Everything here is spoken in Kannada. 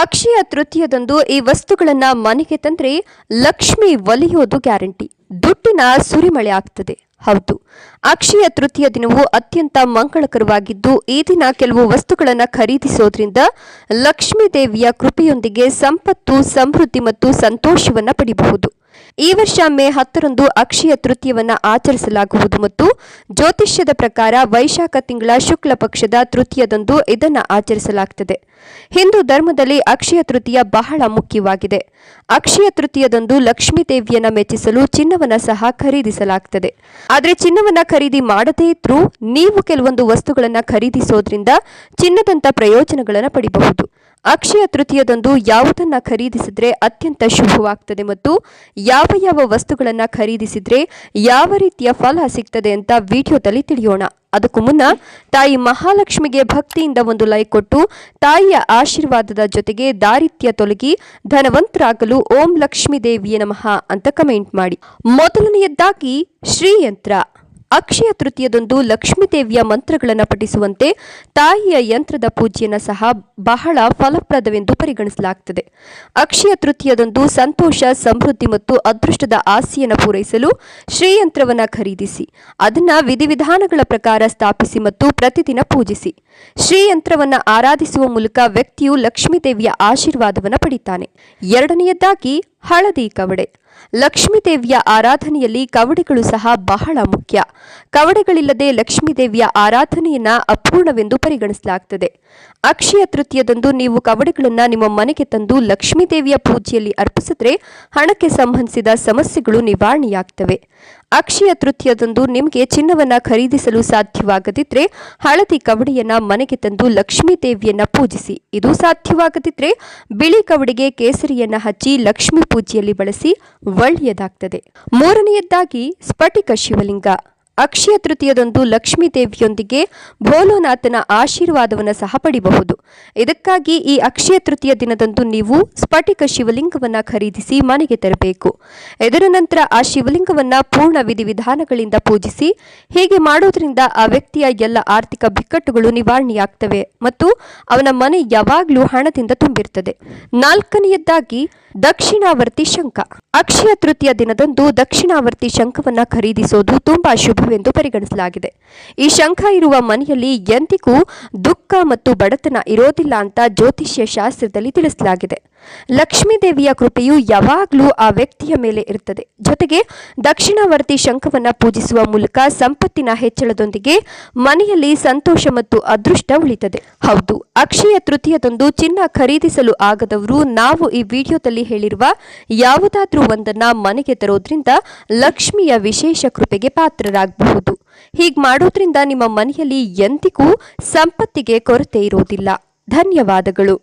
ಅಕ್ಷಯ ತೃತೀಯದಂದು ಈ ವಸ್ತುಗಳನ್ನ ಮನೆಗೆ ತಂದ್ರೆ ಲಕ್ಷ್ಮಿ ಒಲಿಯೋದು ಗ್ಯಾರಂಟಿ. ದುಡ್ಡಿನ ಸುರಿಮಳೆ ಆಗ್ತದೆ. ಹೌದು. ಅಕ್ಷಯ ತೃತೀಯ ದಿನವು ಅತ್ಯಂತ ಮಂಗಳಕರವಾಗಿದ್ದು, ಈ ದಿನ ಕೆಲವು ವಸ್ತುಗಳನ್ನು ಖರೀದಿಸೋದ್ರಿಂದ ಲಕ್ಷ್ಮೀ ದೇವಿಯ ಕೃಪೆಯೊಂದಿಗೆ ಸಂಪತ್ತು, ಸಮೃದ್ಧಿ ಮತ್ತು ಸಂತೋಷವನ್ನು ಪಡಿಬಹುದು. ಈ ವರ್ಷ ಮೇ ಹತ್ತರಂದು ಅಕ್ಷಯ ತೃತೀಯವನ್ನು ಆಚರಿಸಲಾಗುವುದು ಮತ್ತು ಜ್ಯೋತಿಷ್ಯದ ಪ್ರಕಾರ ವೈಶಾಖ ತಿಂಗಳ ಶುಕ್ಲ ಪಕ್ಷದ ತೃತೀಯದಂದು ಇದನ್ನು ಆಚರಿಸಲಾಗುತ್ತದೆ ಹಿಂದೂ ಧರ್ಮದಲ್ಲಿ ಅಕ್ಷಯ ತೃತೀಯ ಬಹಳ ಮುಖ್ಯವಾಗಿದೆ. ಅಕ್ಷಯ ತೃತೀಯದಂದು ಲಕ್ಷ್ಮೀ ದೇವಿಯನ್ನ ಮೆಚ್ಚಿಸಲು ಚಿನ್ನವನ್ನ ಸಹ ಖರೀದಿಸಲಾಗುತ್ತದೆ ಆದರೆ ಚಿನ್ನವನ್ನ ಖರೀದಿ ಮಾಡದೇ ಇದ್ರೂ ನೀವು ಕೆಲವೊಂದು ವಸ್ತುಗಳನ್ನ ಖರೀದಿಸೋದ್ರಿಂದ ಚಿನ್ನದಂತ ಪ್ರಯೋಜನಗಳನ್ನು ಪಡಿಬಹುದು. ಅಕ್ಷಯ ತೃತೀಯದಂದು ಯಾವುದನ್ನ ಖರೀದಿಸಿದ್ರೆ ಅತ್ಯಂತ ಶುಭವಾಗ್ತದೆ ಮತ್ತು ಯಾವ ಯಾವ ವಸ್ತುಗಳನ್ನು ಖರೀದಿಸಿದ್ರೆ ಯಾವ ರೀತಿಯ ಫಲ ಸಿಗ್ತದೆ ಅಂತ ವಿಡಿಯೋದಲ್ಲಿ ತಿಳಿಯೋಣ. ಅದಕ್ಕೂ ಮುನ್ನ ತಾಯಿ ಮಹಾಲಕ್ಷ್ಮಿಗೆ ಭಕ್ತಿಯಿಂದ ಒಂದು ಲೈಕ್ ಕೊಟ್ಟು ತಾಯಿಯ ಆಶೀರ್ವಾದದ ಜೊತೆಗೆ ದಾರಿತ್ಯ ತೊಲಗಿ ಧನವಂತರಾಗಲು ಓಂ ಲಕ್ಷ್ಮೀ ದೇವಿಯ ನಮಃ ಅಂತ ಕಮೆಂಟ್ ಮಾಡಿ. ಮೊದಲನೆಯದ್ದಾಗಿ ಶ್ರೀಯಂತ್ರ. ಅಕ್ಷಯ ತೃತೀಯದಂದು ಲಕ್ಷ್ಮೀದೇವಿಯ ಮಂತ್ರಗಳನ್ನು ಪಠಿಸುವಂತೆ ತಾಯಿಯ ಯಂತ್ರದ ಪೂಜೆಯನ್ನು ಸಹ ಬಹಳ ಫಲಪ್ರದವೆಂದು ಪರಿಗಣಿಸಲಾಗುತ್ತದೆ ಅಕ್ಷಯ ತೃತೀಯದಂದು ಸಂತೋಷ, ಸಮೃದ್ಧಿ ಮತ್ತು ಅದೃಷ್ಟದ ಆಸೆಯನ್ನು ಪೂರೈಸಲು ಶ್ರೀಯಂತ್ರವನ್ನು ಖರೀದಿಸಿ, ಅದನ್ನು ವಿಧಿವಿಧಾನಗಳ ಪ್ರಕಾರ ಸ್ಥಾಪಿಸಿ ಮತ್ತು ಪ್ರತಿದಿನ ಪೂಜಿಸಿ. ಶ್ರೀಯಂತ್ರವನ್ನು ಆರಾಧಿಸುವ ಮೂಲಕ ವ್ಯಕ್ತಿಯು ಲಕ್ಷ್ಮೀದೇವಿಯ ಆಶೀರ್ವಾದವನ್ನು ಪಡಿತಾನೆ. ಎರಡನೆಯದಾಗಿ ಹಳದಿ ಕವಡೆ. ಲಕ್ಷ್ಮೀ ದೇವಿಯ ಆರಾಧನೆಯಲ್ಲಿ ಕವಡೆಗಳು ಸಹ ಬಹಳ ಮುಖ್ಯ. ಕವಡೆಗಳಿಲ್ಲದೆ ಲಕ್ಷ್ಮೀದೇವಿಯ ಆರಾಧನೆಯನ್ನ ಅಪೂರ್ಣವೆಂದು ಪರಿಗಣಿಸಲಾಗುತ್ತದೆ ಅಕ್ಷಯ ತೃತೀಯದಂದು ನೀವು ಕವಡೆಗಳನ್ನು ನಿಮ್ಮ ಮನೆಗೆ ತಂದು ಲಕ್ಷ್ಮೀದೇವಿಯ ಪೂಜೆಯಲ್ಲಿ ಅರ್ಪಿಸಿದ್ರೆ ಹಣಕ್ಕೆ ಸಂಬಂಧಿಸಿದ ಸಮಸ್ಯೆಗಳು ನಿವಾರಣೆಯಾಗ್ತವೆ. ಅಕ್ಷಯ ತೃತೀಯದಂದು ನಿಮಗೆ ಚಿನ್ನವನ್ನ ಖರೀದಿಸಲು ಸಾಧ್ಯವಾಗದಿದ್ರೆ ಹಳದಿ ಕವಡೆಯನ್ನ ಮನೆಗೆ ತಂದು ಲಕ್ಷ್ಮೀ ದೇವಿಯನ್ನ ಪೂಜಿಸಿ. ಇದು ಸಾಧ್ಯವಾಗದಿದ್ರೆ ಬಿಳಿ ಕವಡೆಗೆ ಕೇಸರಿಯನ್ನ ಹಚ್ಚಿ ಲಕ್ಷ್ಮೀ ಪೂಜೆಯಲ್ಲಿ ಬಳಸಿ ಒಳ್ಳೆಯದಾಗ್ತದೆ ಮೂರನೆಯದ್ದಾಗಿ ಸ್ಫಟಿಕ ಶಿವಲಿಂಗ. ಅಕ್ಷಯ ತೃತೀಯದಂದು ಲಕ್ಷ್ಮೀ ದೇವಿಯೊಂದಿಗೆ ಭೋಲೋನಾಥನ ಆಶೀರ್ವಾದವನ್ನು ಸಹ ಪಡಿಬಹುದು. ಇದಕ್ಕಾಗಿ ಈ ಅಕ್ಷಯ ತೃತೀಯ ದಿನದಂದು ನೀವು ಸ್ಫಟಿಕ ಶಿವಲಿಂಗವನ್ನ ಖರೀದಿಸಿ ಮನೆಗೆ ತರಬೇಕು. ಇದರ ನಂತರ ಆ ಶಿವಲಿಂಗವನ್ನ ಪೂರ್ಣ ವಿಧಿವಿಧಾನಗಳಿಂದ ಪೂಜಿಸಿ, ಹೀಗೆ ಮಾಡೋದ್ರಿಂದ ಆ ವ್ಯಕ್ತಿಯ ಎಲ್ಲ ಆರ್ಥಿಕ ಬಿಕ್ಕಟ್ಟುಗಳು ನಿವಾರಣೆಯಾಗ್ತವೆ ಮತ್ತು ಅವನ ಮನೆ ಯಾವಾಗಲೂ ಹಣದಿಂದ ತುಂಬಿರ್ತದೆ ನಾಲ್ಕನೆಯದ್ದಾಗಿ ದಕ್ಷಿಣಾವರ್ತಿ ಶಂಖ. ಅಕ್ಷಯ ತೃತೀಯ ದಿನದಂದು ದಕ್ಷಿಣಾವರ್ತಿ ಶಂಖವನ್ನ ಖರೀದಿಸೋದು ತುಂಬಾ ಶುಭವೆಂದು ಪರಿಗಣಿಸಲಾಗಿದೆ. ಈ ಶಂಖ ಇರುವ ಮನೆಯಲ್ಲಿ ಎಂದಿಗೂ ದುಃಖ ಮತ್ತು ಬಡತನ ಇರೋದಿಲ್ಲ ಅಂತ ಜ್ಯೋತಿಷ್ಯ ಶಾಸ್ತ್ರದಲ್ಲಿ ತಿಳಿಸಲಾಗಿದೆ. ಲಕ್ಷ್ಮೀದೇವಿಯ ಕೃಪೆಯು ಯಾವಾಗಲೂ ಆ ವ್ಯಕ್ತಿಯ ಮೇಲೆ ಇರುತ್ತದೆ. ಜೊತೆಗೆ ದಕ್ಷಿಣಾವರ್ತಿ ಶಂಖವನ್ನು ಪೂಜಿಸುವ ಮೂಲಕ ಸಂಪತ್ತಿನ ಹೆಚ್ಚಳದೊಂದಿಗೆ ಮನೆಯಲ್ಲಿ ಸಂತೋಷ ಮತ್ತು ಅದೃಷ್ಟ ಉಳಿತದೆ. ಹೌದು, ಅಕ್ಷಯ ತೃತೀಯದಂದು ಚಿನ್ನ ಖರೀದಿಸಲು ಆಗದವರು ನಾವು ಈ ವಿಡಿಯೋದಲ್ಲಿ ಹೇಳಿರುವ ಯಾವುದಾದ್ರೂ ಒಂದನ್ನ ಮನೆಗೆ ತರೋದ್ರಿಂದ ಲಕ್ಷ್ಮಿಯ ವಿಶೇಷ ಕೃಪೆಗೆ ಪಾತ್ರರಾಗಬಹುದು ಹೀಗೆ ಮಾಡೋದ್ರಿಂದ ನಿಮ್ಮ ಮನೆಯಲ್ಲಿ ಎಂದಿಗೂ ಸಂಪತ್ತಿಗೆ ಕೊರತೆ ಇರೋದಿಲ್ಲ ಧನ್ಯವಾದಗಳು.